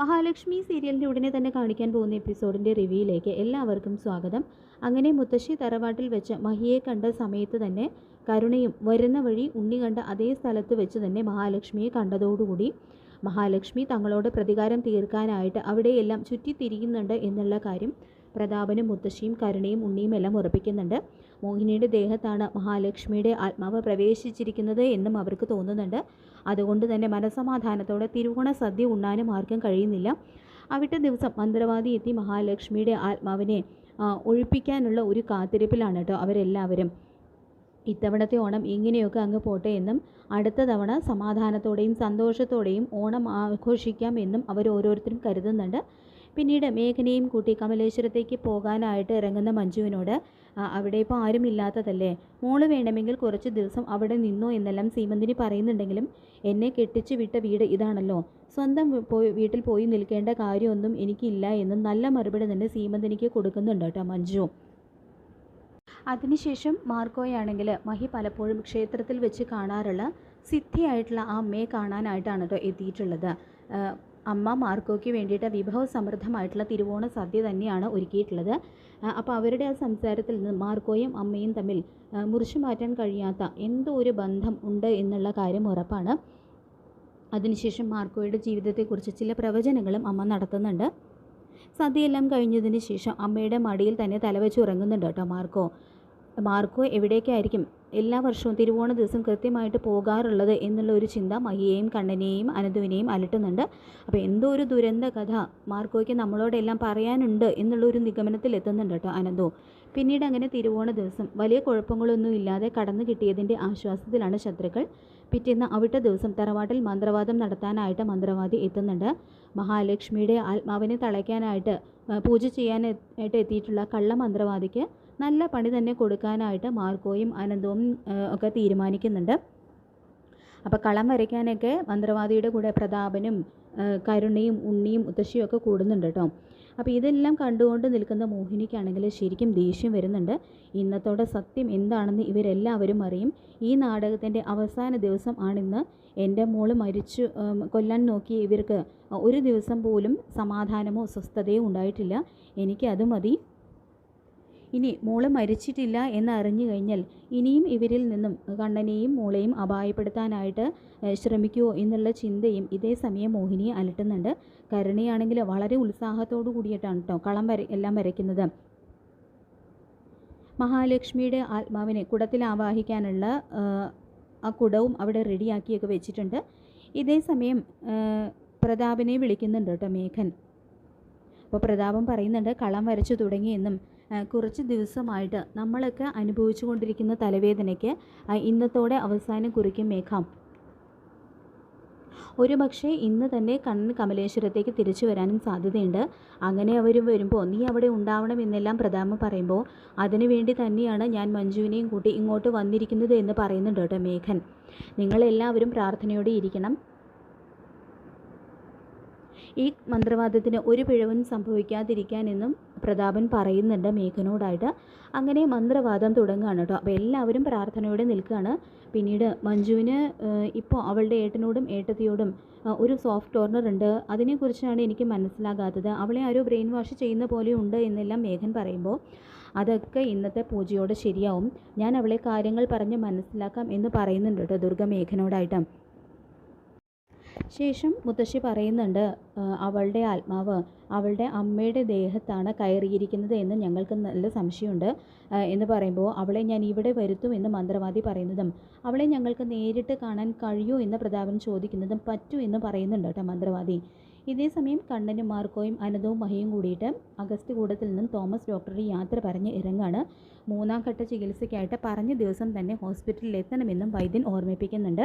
മഹാലക്ഷ്മി സീരിയലിന്റെ ഉടനെ തന്നെ കാണിക്കാൻ പോകുന്ന എപ്പിസോഡിന്റെ റിവ്യൂയിലേക്ക് എല്ലാവർക്കും സ്വാഗതം. അങ്ങനെ മുത്തശ്ശി തറവാട്ടിൽ വെച്ച് മഹിയെ കണ്ട സമയത്ത് തന്നെ കരുണയും വരുന്ന വഴി ഉണ്ണി കണ്ട അതേ സ്ഥലത്ത് വെച്ച് തന്നെ മഹാലക്ഷ്മിയെ കണ്ടതോടുകൂടി മഹാലക്ഷ്മി തങ്ങളോട് പ്രതികാരം തീർക്കാനായിട്ട് അവിടെയെല്ലാം ചുറ്റിത്തിരിയുന്നുണ്ട് എന്നുള്ള കാര്യം പ്രതാപനും മുത്തശ്ശിയും കരുണയും ഉണ്ണിയും എല്ലാം ഉറപ്പിക്കുന്നുണ്ട്. മോഹിനിയുടെ ദേഹത്താണ് മഹാലക്ഷ്മിയുടെ ആത്മാവ് പ്രവേശിച്ചിരിക്കുന്നത് എന്നും അവർക്ക് തോന്നുന്നുണ്ട്. അതുകൊണ്ട് തന്നെ മനസമാധാനത്തോടെ തിരുവോണ സദ്യ ഉണ്ണാനും ആർക്കും കഴിയുന്നില്ല. അവിട്ട ദിവസം മന്ത്രവാദി എത്തി മഹാലക്ഷ്മിയുടെ ആത്മാവിനെ ഒഴിപ്പിക്കാനുള്ള ഒരു കാത്തിരിപ്പിലാണ് കേട്ടോ അവരെല്ലാവരും. ഇത്തവണത്തെ ഓണം ഇങ്ങനെയൊക്കെ അങ്ങ് പോട്ടെ എന്നും അടുത്ത തവണ സമാധാനത്തോടെയും സന്തോഷത്തോടെയും ഓണം ആഘോഷിക്കാം എന്നും അവർ ഓരോരുത്തരും കരുതുന്നുണ്ട്. പിന്നീട് മേഘനയും കൂട്ടി കമലേശ്വരത്തേക്ക് പോകാനായിട്ട് ഇറങ്ങുന്ന മഞ്ജുവിനോട് അവിടെ ഇപ്പോൾ ആരും ഇല്ലാത്തതല്ലേ? മോൾ വേണമെങ്കിൽ കുറച്ച് ദിവസം അവിടെ നിന്നോ എന്നെല്ലാം സീമന്തിനി പറയുന്നുണ്ടെങ്കിലും എന്നെ കെട്ടിച്ച് വിട്ട വീട് ഇതാണല്ലോ. സ്വന്തം പോയി വീട്ടിൽ പോയി നിൽക്കേണ്ട കാര്യമൊന്നും എനിക്കില്ല എന്നും നല്ല മറുപടി തന്നെ സീമന്തിനിക്ക് കൊടുക്കുന്നുണ്ട് കേട്ടോ മഞ്ജു. അതിനുശേഷം മാർക്കോയാണെങ്കിൽ മഹി പലപ്പോഴും ക്ഷേത്രത്തിൽ വെച്ച് കാണാറുള്ള സിദ്ധിയായിട്ടുള്ള ആ അമ്മയെ കാണാനായിട്ടാണ് കേട്ടോ എത്തിയിട്ടുള്ളത്. അമ്മ മാർക്കോയ്ക്ക് വേണ്ടിയിട്ട് വിഭവ സമൃദ്ധമായിട്ടുള്ള തിരുവോണ സദ്യ തന്നെയാണ് ഒരുക്കിയിട്ടുള്ളത്. അപ്പോൾ അവരുടെ ആ സംസാരത്തിൽ നിന്ന് മാർക്കോയും അമ്മയും തമ്മിൽ മുറിച്ചു മാറ്റാൻ കഴിയാത്ത എന്തോ ഒരു ബന്ധം ഉണ്ട് എന്നുള്ള കാര്യം ഉറപ്പാണ്. അതിനുശേഷം മാർക്കോയുടെ ജീവിതത്തെക്കുറിച്ച് ചില പ്രവചനങ്ങളും അമ്മ നടത്തുന്നുണ്ട്. സദ്യയെല്ലാം കഴിഞ്ഞതിന് ശേഷം അമ്മയുടെ മടിയിൽ തന്നെ തലവെച്ച് ഉറങ്ങുന്നുണ്ട് കേട്ടോ മാർക്കോ. മാർക്കോ എവിടേക്കായിരിക്കും? എല്ലാ വർഷവും തിരുവോണ ദിവസം കൃത്യമായിട്ട് പോകാറുള്ളത് എന്നുള്ള ഒരു ചിന്ത മഹിയെയും കണ്ണനെയും അനന്തുവിനെയും അലട്ടുന്നുണ്ട്. അപ്പോൾ എന്തോ ഒരു ദുരന്ത കഥ മാർക്കോയ്ക്ക് നമ്മളോടെല്ലാം പറയാനുണ്ട് എന്നുള്ള ഒരു നിഗമനത്തിൽ എത്തുന്നുണ്ട് കേട്ടോ അനന്തു. പിന്നീട് അങ്ങനെ തിരുവോണ ദിവസം വലിയ കുഴപ്പങ്ങളൊന്നും ഇല്ലാതെ കടന്നു കിട്ടിയതിന്റെ ആശ്വാസത്തിലാണ് ശത്രുക്കൾ. പിറ്റേന്ന് അവിട്ട ദിവസം തറവാട്ടിൽ മന്ത്രവാദം നടത്താനായിട്ട് മന്ത്രവാദി എത്തുന്നുണ്ട്. മഹാലക്ഷ്മിയുടെ ആത്മാവിനെ തളയ്ക്കാനായിട്ട് പൂജ ചെയ്യാനായിട്ട് എത്തിയിട്ടുള്ള കള്ള മന്ത്രവാദിക്ക് നല്ല പണി തന്നെ കൊടുക്കാനായിട്ട് മാർക്കോയും അനന്തവും ഒക്കെ തീരുമാനിക്കുന്നുണ്ട്. അപ്പോൾ കളം വരയ്ക്കാനൊക്കെ മന്ത്രവാദിയുടെ കൂടെ പ്രതാപനും കരുണയും ഉണ്ണിയും മുത്തശ്ശിയും ഒക്കെ കൂടുന്നുണ്ട് കേട്ടോ. അപ്പോൾ ഇതെല്ലാം കണ്ടുകൊണ്ട് നിൽക്കുന്ന മോഹിനിക്കാണെങ്കിൽ ശരിക്കും ദേഷ്യം വരുന്നുണ്ട്. ഇന്നത്തോടെ സത്യം എന്താണെന്ന് ഇവരെല്ലാവരും അറിയും. ഈ നാടകത്തിന്റെ അവസാന ദിവസം ആണിന്ന് എന്റെ മോൾ മരിച്ചു കൊല്ലാൻ നോക്കി ഇവർക്ക് ഒരു ദിവസം പോലും സമാധാനമോ സ്വസ്ഥതയോ ഉണ്ടായിട്ടില്ല. എനിക്കത് മതി. ഇനി മോൾ മരിച്ചിട്ടില്ല എന്ന് അറിഞ്ഞു കഴിഞ്ഞാൽ ഇനിയും ഇവരിൽ നിന്നും കണ്ണനെയും മോളെയും അപായപ്പെടുത്താനായിട്ട് ശ്രമിക്കുമോ എന്നുള്ള ചിന്തയും ഇതേ സമയം മോഹിനിയെ അലട്ടുന്നുണ്ട്. കരുണയാണെങ്കിൽ വളരെ ഉത്സാഹത്തോടു കൂടിയിട്ടാണ് കേട്ടോ കളം വര എല്ലാം വരയ്ക്കുന്നത്. മഹാലക്ഷ്മിയുടെ ആത്മാവിനെ കുടത്തിൽ ആവാഹിക്കാനുള്ള ആ, കുടവും അവിടെ റെഡിയാക്കിയൊക്കെ വെച്ചിട്ടുണ്ട്. ഇതേ സമയം പ്രതാപനെ വിളിക്കുന്നുണ്ട് കേട്ടോ മേഘൻ. അപ്പോൾ പ്രതാപം പറയുന്നുണ്ട് കളം വരച്ചു തുടങ്ങിയെന്നും കുറച്ച് ദിവസമായിട്ട് നമ്മളൊക്കെ അനുഭവിച്ചു കൊണ്ടിരിക്കുന്ന തലവേദനയ്ക്ക് ഇന്നത്തോടെ അവസാനം മേഘം. ഒരു പക്ഷേ ഇന്ന് തന്നെ കണ്ണൻ കമലേശ്വരത്തേക്ക് തിരിച്ചു വരാനും സാധ്യതയുണ്ട്. അങ്ങനെ അവർ വരുമ്പോൾ നീ അവിടെ ഉണ്ടാവണം എന്നെല്ലാം പ്രതാപം പറയുമ്പോൾ അതിനുവേണ്ടി തന്നെയാണ് ഞാൻ മഞ്ജുവിനെയും കൂട്ടി ഇങ്ങോട്ട് വന്നിരിക്കുന്നത് എന്ന് പറയുന്നുണ്ട് കേട്ടോ മേഘൻ. നിങ്ങളെല്ലാവരും പ്രാർത്ഥനയോടെ ഇരിക്കണം. ഈ മന്ത്രവാദത്തിന് ഒരു പിഴവും സംഭവിക്കാതിരിക്കാനെന്നും പ്രതാപൻ പറയുന്നുണ്ട് മേഘനോടായിട്ട്. അങ്ങനെ മന്ത്രവാദം തുടങ്ങുകയാണ് കേട്ടോ. അപ്പോൾ എല്ലാവരും പ്രാർത്ഥനയോടെ നിൽക്കുകയാണ്. പിന്നീട് മഞ്ജുവിന് ഇപ്പോൾ അവളുടെ ഏട്ടനോടും ഏട്ടത്തിയോടും ഒരു സോഫ്റ്റ് കോർണർ ഉണ്ട്. അതിനെക്കുറിച്ചാണ് എനിക്ക് മനസ്സിലാകാത്തത്. അവളെ ആരോ ബ്രെയിൻ വാഷ് ചെയ്യുന്ന പോലെ ഉണ്ട് എന്നെല്ലാം മേഘൻ പറയുമ്പോൾ. അതൊക്കെ ഇന്നത്തെ പൂജയോടെ ശരിയാവും. ഞാൻ അവളെ കാര്യങ്ങൾ പറഞ്ഞ് മനസ്സിലാക്കാം എന്ന് പറയുന്നുണ്ട് കേട്ടോ ദുർഗ മേഘനോടായിട്ട്. ശേഷം മുത്തശ്ശി പറയുന്നുണ്ട് "ആ, അവളുടെ ആത്മാവ് അവളുടെ അമ്മയുടെ ദേഹത്താണ് കയറിയിരിക്കുന്നത് എന്ന് ഞങ്ങൾക്ക് നല്ല സംശയമുണ്ട്. എന്ന് പറയുമ്പോൾ അവളെ ഞാൻ ഇവിടെ വരുത്തും എന്ന് മന്ത്രവാദി പറയുന്നതും അവളെ ഞങ്ങൾക്ക് നേരിട്ട് കാണാൻ കഴിയൂ എന്ന് പ്രതാപൻ ചോദിക്കുന്നതും പറ്റൂ എന്ന് പറയുന്നുണ്ട് കേട്ടോ മന്ത്രവാദി. ഇതേ സമയം കണ്ണനും മാർക്കോയും അനന്തവും മഹിയും കൂടിയിട്ട് അഗസ്റ്റ് കൂടത്തിൽ നിന്നും തോമസ് ഡോക്ടറെ യാത്ര പറഞ്ഞ് ഇറങ്ങാണ്. മൂന്നാം ഘട്ട ചികിത്സയ്ക്കായിട്ട് പറഞ്ഞ ദിവസം തന്നെ ഹോസ്പിറ്റലിൽ എത്തണമെന്നും വൈദ്യൻ ഓർമ്മിപ്പിക്കുന്നുണ്ട്.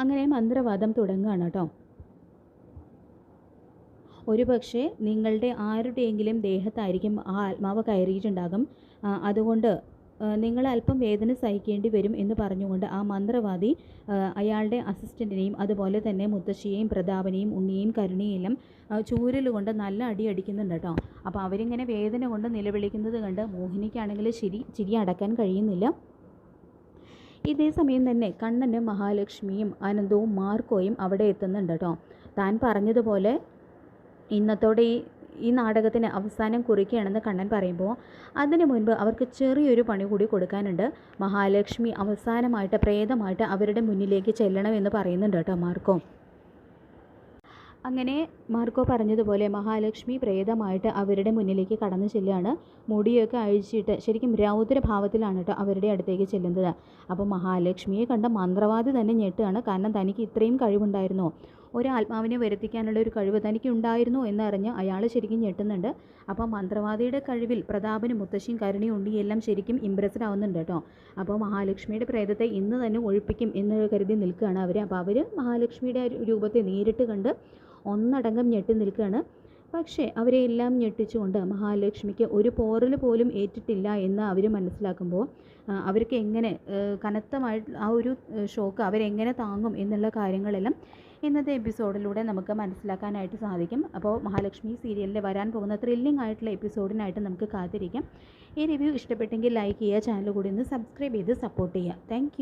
അങ്ങനെ മന്ത്രവാദം തുടങ്ങുകയാണ് കേട്ടോ. ഒരു പക്ഷേ നിങ്ങളുടെ ആരുടെയെങ്കിലും ദേഹത്തായിരിക്കും ആ ആത്മാവ് കയറിയിട്ടുണ്ടാകും. അതുകൊണ്ട് നിങ്ങൾ അല്പം വേദന സഹിക്കേണ്ടി വരും എന്ന് പറഞ്ഞുകൊണ്ട് ആ മന്ത്രവാദി അയാളുടെ അസിസ്റ്റന്റിനെയും അതുപോലെ തന്നെ മുത്തശ്ശിയെയും പ്രതാപനെയും ഉണ്ണിയെയും കരുണിയെല്ലാം ചൂരലുകൊണ്ട് നല്ല അടി അടിക്കുന്നുണ്ട് കേട്ടോ. അപ്പോൾ അവരിങ്ങനെ വേദന കൊണ്ട് നിലവിളിക്കുന്നത് കണ്ട് മോഹിനിക്കാണെങ്കിൽ ചിരി ചിരി അടക്കാൻ കഴിയുന്നില്ല. ഇതേ സമയം തന്നെ കണ്ണന് മഹാലക്ഷ്മിയും അനന്തവും മാർക്കോയും അവിടെ എത്തുന്നുണ്ട് കേട്ടോ താൻ പറഞ്ഞതുപോലെ ഇന്നത്തോടെ ഈ ഈ നാടകത്തിന് അവസാനം കുറിക്കുകയാണെന്ന് കണ്ണൻ പറയുമ്പോൾ അതിനു മുൻപ് അവർക്ക് ചെറിയൊരു പണി കൂടി കൊടുക്കാനുണ്ട്. മഹാലക്ഷ്മി അവസാനമായിട്ട് പ്രേതമായിട്ട് അവരുടെ മുന്നിലേക്ക് ചെല്ലണമെന്ന് പറയുന്നുണ്ട് കേട്ടോ മാർക്കോ. അങ്ങനെ മാർക്കോ പറഞ്ഞതുപോലെ മഹാലക്ഷ്മി പ്രേതമായിട്ട് അവരുടെ മുന്നിലേക്ക് കടന്നു ചെല്ലുകയാണ്. മുടിയൊക്കെ അഴിച്ചിട്ട് ശരിക്കും രൗദ്രഭാവത്തിലാണ് കേട്ടോ അവരുടെ അടുത്തേക്ക് ചെല്ലുന്നത്. അപ്പോൾ മഹാലക്ഷ്മിയെ കണ്ട മന്ത്രവാദി തന്നെ ഞെട്ടുകയാണ്. കാരണം തനിക്ക് ഇത്രയും കഴിവുണ്ടായിരുന്നു? ഒരു ആത്മാവിനെ വരുത്തിക്കാനുള്ള ഒരു കഴിവ് തനിക്ക് ഉണ്ടായിരുന്നു എന്നറിഞ്ഞ് അയാൾ ശരിക്കും ഞെട്ടുന്നുണ്ട്. അപ്പോൾ മന്ത്രവാദിയുടെ കഴിവിൽ പ്രതാപനും മുത്തശ്ശിയും കരുണയും എല്ലാം ശരിക്കും ഇമ്പ്രസ്ഡ് ആവുന്നുണ്ട് കേട്ടോ. അപ്പോൾ മഹാലക്ഷ്മിയുടെ പ്രേതത്തെ ഇന്ന് തന്നെ ഒഴിപ്പിക്കും എന്ന് കരുതി നിൽക്കുകയാണ് അവർ അപ്പോൾ അവർ മഹാലക്ഷ്മിയുടെ രൂപത്തെ നേരിട്ട് കണ്ട് ഒന്നടങ്കം ഞെട്ടി നിൽക്കുകയാണ്. പക്ഷേ അവരെ എല്ലാം ഞെട്ടിച്ചുകൊണ്ട് മഹാലക്ഷ്മിക്ക് ഒരു പോറൽ പോലും ഏറ്റിട്ടില്ല എന്ന് അവർ മനസ്സിലാക്കുമ്പോൾ അവർക്ക് എങ്ങനെ കനത്തമായിട്ട് ആ ഒരു ഷോക്ക് അവരെങ്ങനെ താങ്ങും എന്നുള്ള കാര്യങ്ങളെല്ലാം ഇന്നത്തെ എപ്പിസോഡിലൂടെ നമുക്ക് മനസ്സിലാക്കാനായിട്ട് സാധിക്കും. അപ്പോൾ മഹാലക്ഷ്മി സീരിയലിൽ വരാൻ പോകുന്ന ത്രില്ലിംഗ് ആയിട്ടുള്ള എപ്പിസോഡിനായിട്ട് നമുക്ക് കാത്തിരിക്കാം. ഈ റിവ്യൂ ഇഷ്ടപ്പെട്ടെങ്കിൽ ലൈക്ക് ചെയ്യുക ചാനൽ കൂടി ഒന്ന് സബ്സ്ക്രൈബ് ചെയ്ത് സപ്പോർട്ട് ചെയ്യുക. താങ്ക്